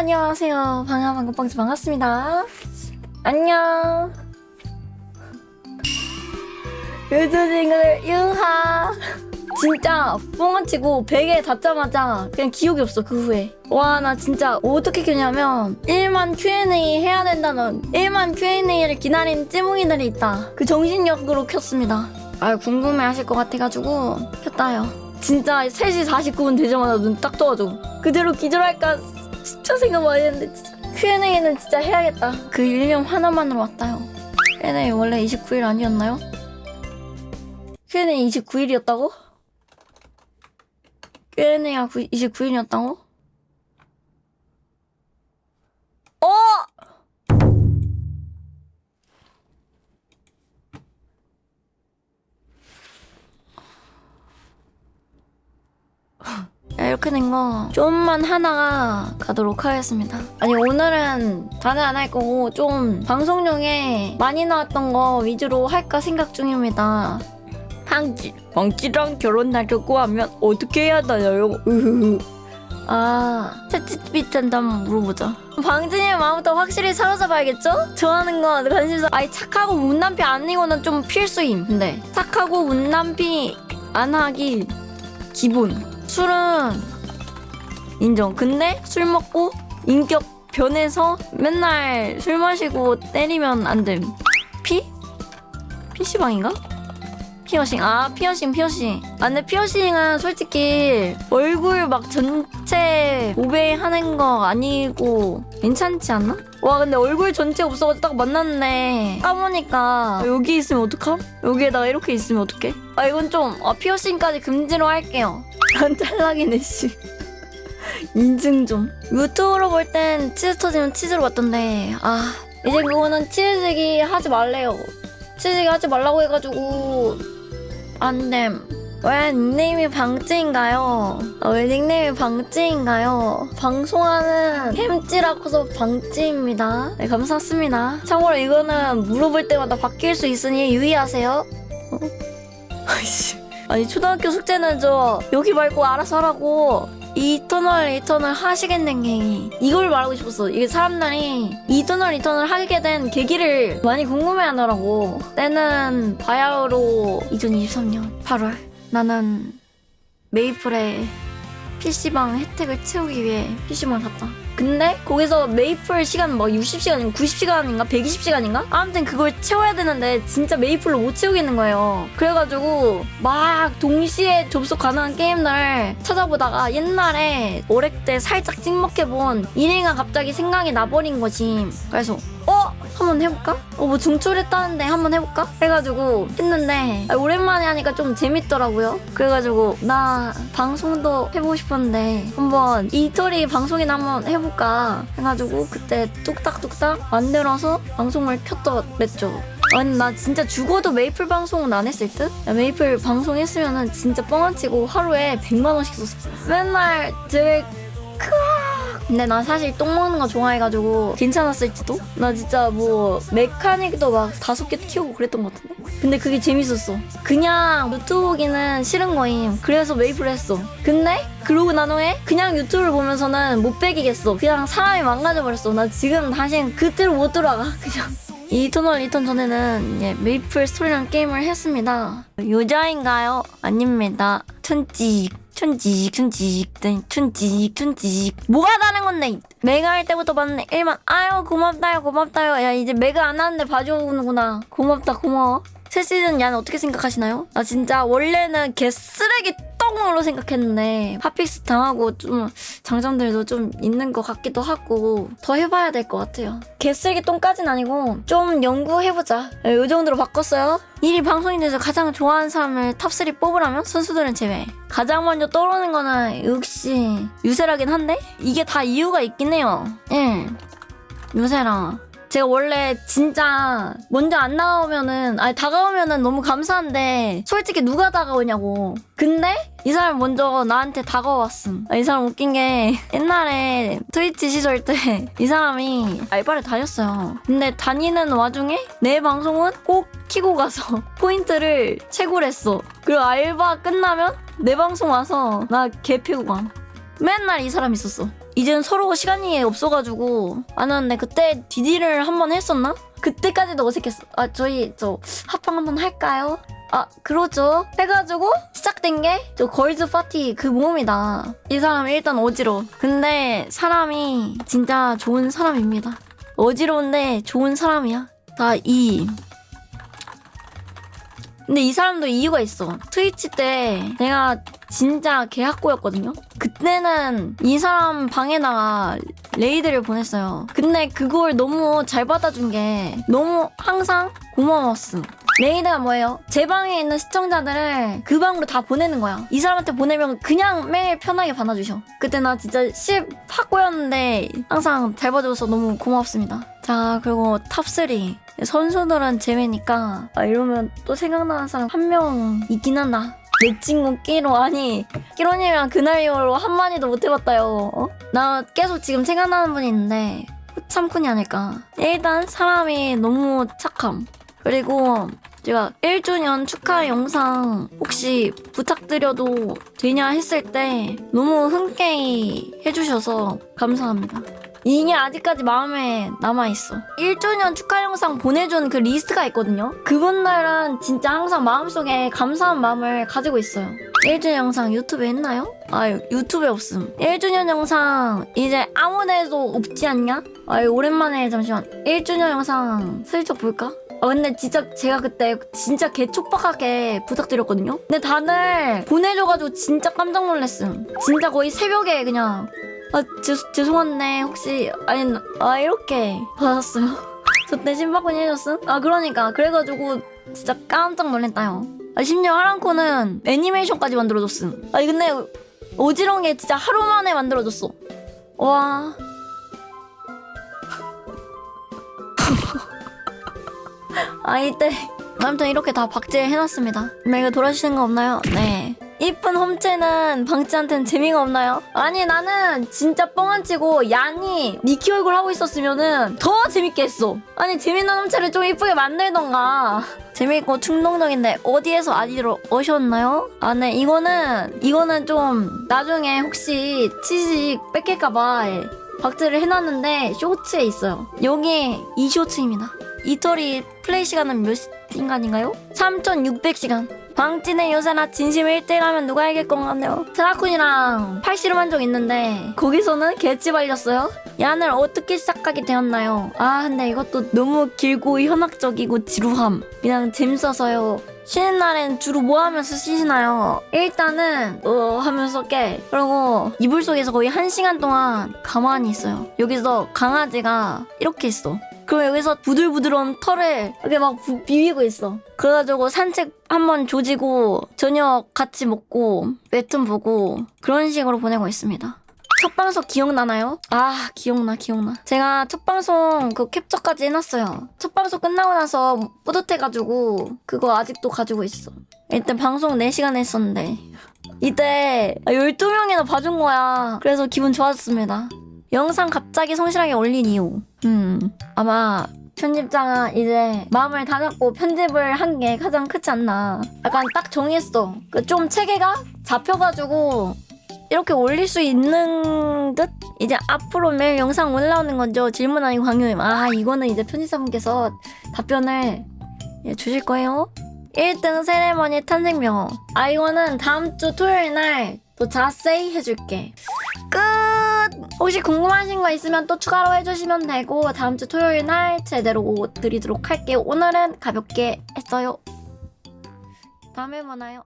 안녕하세요. 방아 방금빵지 반갑습니다. 안녕. 친구들 유하. 진짜 뻥치고 베개 닫자마자 그냥 기억이 없어 그 후에 와 나 진짜 어떻게 켰냐면 1만 Q&A 해야 된다는 1만 Q&A를 기다린 찌몽이들이 있다 그 정신력으로 켰습니다 아 궁금해 하실 것 같아가지고 켰다요 진짜 3시 49분 되자마자 눈 딱 떠가지고 그대로 기절할까 진짜 생각 많이 했는데 진짜 Q&A는 진짜 해야겠다 그 일념 하나만으로 왔다요 Q&A 원래 29일 아니었나요? Q&A 29일이었다고? Q&A가 29일이었다고? 거 좀만 하나가 가도록 하겠습니다. 아니 오늘은 다는 안 할 거고 좀 방송용에 많이 나왔던 거 위주로 할까 생각 중입니다. 방지 방지랑 결혼하려고 하면 어떻게 해야 되나요? 으흐흐. 아 채찌비트한테 한번 물어보자. 방진이의 마음부터 확실히 사로잡아야겠죠? 좋아하는 거 관심사. 아니 착하고 문남피 아니고는 좀 필수임. 근데 착하고 문남피 안 하기 기본. 술은 인정. 근데 술 먹고 인격 변해서 맨날 술 마시고 때리면 안 됨. 피? PC방인가? 피어싱. 아, 피어싱, 피어싱. 아, 근데 피어싱은 솔직히 얼굴 막 전체 오베이 하는 거 아니고 괜찮지 않나? 와, 근데 얼굴 전체 없어가지고 딱 만났네. 까보니까 여기 있으면 어떡함? 여기에다가 이렇게 있으면 어떡해? 아, 이건 좀, 아, 피어싱까지 금지로 할게요. 난 짤락이네, 씨. 인증 좀. 유튜브로 볼 땐 치즈 터지면 치즈로 봤던데, 아, 이제 그거는 치즈기 하지 말래요. 치즈기 하지 말라고 해가지고, 안 됨. 왜 닉네임이 방찌인가요? 아, 왜 닉네임이 방찌인가요? 방송하는 햄찌라고서 방찌입니다. 네, 감사합니다. 참고로 이거는 물어볼 때마다 바뀔 수 있으니 유의하세요. 어? 아이씨. 아니 초등학교 숙제는 저 여기 말고 알아서 하라고 이 터널 이 터널 하시겠는게 이걸 말하고 싶었어. 이게 사람들이 이 터널 이 터널 하게 된 계기를 많이 궁금해하더라고. 때는 바야흐로 2023년 8월 나는 메이플에 PC방 혜택을 채우기 위해 PC방을 갔다 근데 거기서 메이플 시간 막 60시간인가 90시간인가 120시간인가? 아무튼 그걸 채워야 되는데 진짜 메이플로 못 채우겠는 거예요. 그래가지고 막 동시에 접속 가능한 게임들 찾아보다가 옛날에 오렉 때 살짝 찍먹해본 일행가 갑자기 생각이 나버린 거지. 그래서 어? 한번 해볼까? 어, 뭐 중출했다는데 한번 해볼까? 해가지고 했는데 아, 오랜만에 하니까 좀 재밌더라고요. 그래가지고 나 방송도 해보고 싶었는데 한번 이토리 방송이나 한번 해볼까 해가지고 그때 뚝딱뚝딱 만들어서 방송을 켰더랬죠. 아니 나 진짜 죽어도 메이플 방송은 안 했을 듯? 야, 메이플 방송 했으면은 진짜 뻥안 치고 하루에 100만 원씩 썼어. 맨날 되게 근데 나 사실 똥 먹는 거 좋아해가지고 괜찮았을지도? 나 진짜 뭐 메카닉도 막 다섯 개 키우고 그랬던 것 같은데? 근데 그게 재밌었어. 그냥 유튜브 보기는 싫은 거임. 그래서 메이플 했어. 근데 그러고 난 후에 그냥 유튜브를 보면서는 못 배기겠어. 그냥 사람이 망가져버렸어. 나 지금 다시 그때로 못 돌아가. 그냥. 이터널 리턴 전에는 예, 메이플 스토리라는 게임을 했습니다. 여자인가요? 아닙니다. 천 찍. 천직 천직 천직 천직 뭐가 다른 건데? 메가 할 때부터 봤는데 1만. 아유 고맙다요 고맙다요. 야 이제 메가 안 하는데 봐주는구나. 고맙다 고마워. 새 시즌 야는 어떻게 생각하시나요? 나 진짜 원래는 개 쓰레기 똥으로 생각했는데 핫픽스 당하고 좀 장점들도 좀 있는 것 같기도 하고 더 해봐야 될 것 같아요. 개쓰레기 똥까진 아니고 좀 연구해보자. 이 정도로 바꿨어요. 1위 방송인에서 가장 좋아하는 사람을 탑3 뽑으라면 선수들은 제외. 가장 먼저 떠오르는 거는 역시 유세라긴 한데 이게 다 이유가 있긴 해요. 1. 유세라 제가 원래 진짜 먼저 안 나오면은 아니 다가오면은 너무 감사한데 솔직히 누가 다가오냐고. 근데 이 사람 먼저 나한테 다가왔음. 아, 이 사람 웃긴 게 옛날에 트위치 시절 때 이 사람이 알바를 다녔어요. 근데 다니는 와중에 내 방송은 꼭 키고 가서 포인트를 채굴 했어. 그리고 알바 끝나면 내 방송 와서 나 개패고 감 맨날 이 사람 있었어. 이제는 서로 시간이 없어가지고 안 왔는데 그때 디디를 한 번 했었나? 그때까지도 어색했어. 아 저희 저 합방 한번 할까요? 아 그러죠. 해가지고 시작된 게 저 걸즈 파티 그 모임이다. 이 사람 일단 어지러워. 근데 사람이 진짜 좋은 사람입니다. 어지러운데 좋은 사람이야. 다 이. 근데 이 사람도 이유가 있어. 트위치 때 내가 진짜 개학고였거든요. 그때는 이 사람 방에다가 레이드를 보냈어요. 근데 그걸 너무 잘 받아준 게 너무 항상 고마웠음. 레이드가 뭐예요? 제 방에 있는 시청자들을 그 방으로 다 보내는 거야. 이 사람한테 보내면 그냥 매일 편하게 받아주셔. 그때 나 진짜 10 학고였는데 항상 잘 봐줘서 너무 고맙습니다. 자, 그리고 탑3. 선수들은 제외니까 아, 이러면 또 생각나는 사람 한 명 있긴 한다. 내 친구 끼로 아니 끼로님이랑 그날 이후로 한마디도 못 해봤다요. 어? 나 계속 지금 생각나는 분이 있는데 참쿤이 아닐까. 일단 사람이 너무 착함. 그리고 제가 1주년 축하 영상 혹시 부탁드려도 되냐 했을 때 너무 흔쾌히 해주셔서 감사합니다. 이게 아직까지 마음에 남아있어. 1주년 축하 영상 보내준 그 리스트가 있거든요. 그분들은 진짜 항상 마음속에 감사한 마음을 가지고 있어요. 1주년 영상 유튜브에 했나요? 아, 유튜브에 없음. 1주년 영상 이제 아무 데도 없지 않냐? 아, 오랜만에 잠시만. 1주년 영상 슬쩍 볼까? 아 근데 진짜 제가 그때 진짜 개촉박하게 부탁드렸거든요. 근데 다들 보내줘가지고 진짜 깜짝 놀랐음. 진짜 거의 새벽에 그냥 아 죄, 죄송한데 혹시 아니 나- 아 이렇게 받았어요. 저 대신 바꾸니 해줬음? 아 그러니까 그래가지고 진짜 깜짝 놀랐다요. 아 심지어 하랑코는 애니메이션까지 만들어줬음. 아니 근데 어지러운 게 진짜 하루 만에 만들어줬어. 와. 아 이때 아무튼 이렇게 다 박제해놨습니다. 네 이거 돌아주시는 거 없나요? 네. 이쁜 홈체는 방치한테는 재미가 없나요? 아니 나는 진짜 뻥안 치고 얀이 니키 얼굴 하고 있었으면은 더 재밌게 했어. 아니 재밌는 홈체를 좀 이쁘게 만들던가. 재밌고 충동적인데 어디에서 아디로 오셨나요? 아, 네 이거는 이거는 좀 나중에 혹시 치즈 뺏길까봐 예, 박제를 해놨는데 쇼츠에 있어요. 여기 이 쇼츠입니다. 이토리 플레이 시간은 몇 시간인가요? 3,600시간. 방진의 요새나 진심 1대1하면 누가 이길 건가요? 트라쿤이랑 팔씨름 적 있는데 거기서는 개찌 발렸어요. 얀을 어떻게 시작하게 되었나요? 아 근데 이것도 너무 길고 현학적이고 지루함. 그냥 재밌어서요. 쉬는 날엔 주로 뭐 하면서 쉬시나요? 일단은 어 하면서 깨. 그리고 이불 속에서 거의 한 시간 동안 가만히 있어요. 여기서 강아지가 이렇게 있어. 그럼 여기서 부들부들한 털을 이렇게 막 부- 비비고 있어. 그래가지고 산책 한번 조지고 저녁 같이 먹고 웹툰 보고 그런 식으로 보내고 있습니다. 첫 방송 기억나나요? 아 기억나 기억나. 제가 첫 방송 그 캡처까지 해놨어요. 첫 방송 끝나고 나서 뿌듯해가지고 그거 아직도 가지고 있어. 일단 방송 4시간 했었는데 이때 12명이나 봐준 거야. 그래서 기분 좋았습니다. 영상 갑자기 성실하게 올린 이유. 음, 아마 편집자가 이제 마음을 다잡고 편집을 한 게 가장 크지 않나. 약간 딱 정했어. 그 좀 체계가 잡혀가지고 이렇게 올릴 수 있는 듯? 이제 앞으로 매일 영상 올라오는 거죠. 질문 아니고 강요임. 아, 이거는 이제 편집자분께서 답변을 예, 주실 거예요. 1등 세레머니 탄생명어. 아, 이거는 다음 주 토요일 날 또 자세히 해줄게. 끝! 혹시 궁금하신 거 있으면 또 추가로 해주시면 되고 다음 주 토요일 날 제대로 드리도록 할게요. 오늘은 가볍게 했어요. 다음에 만나요.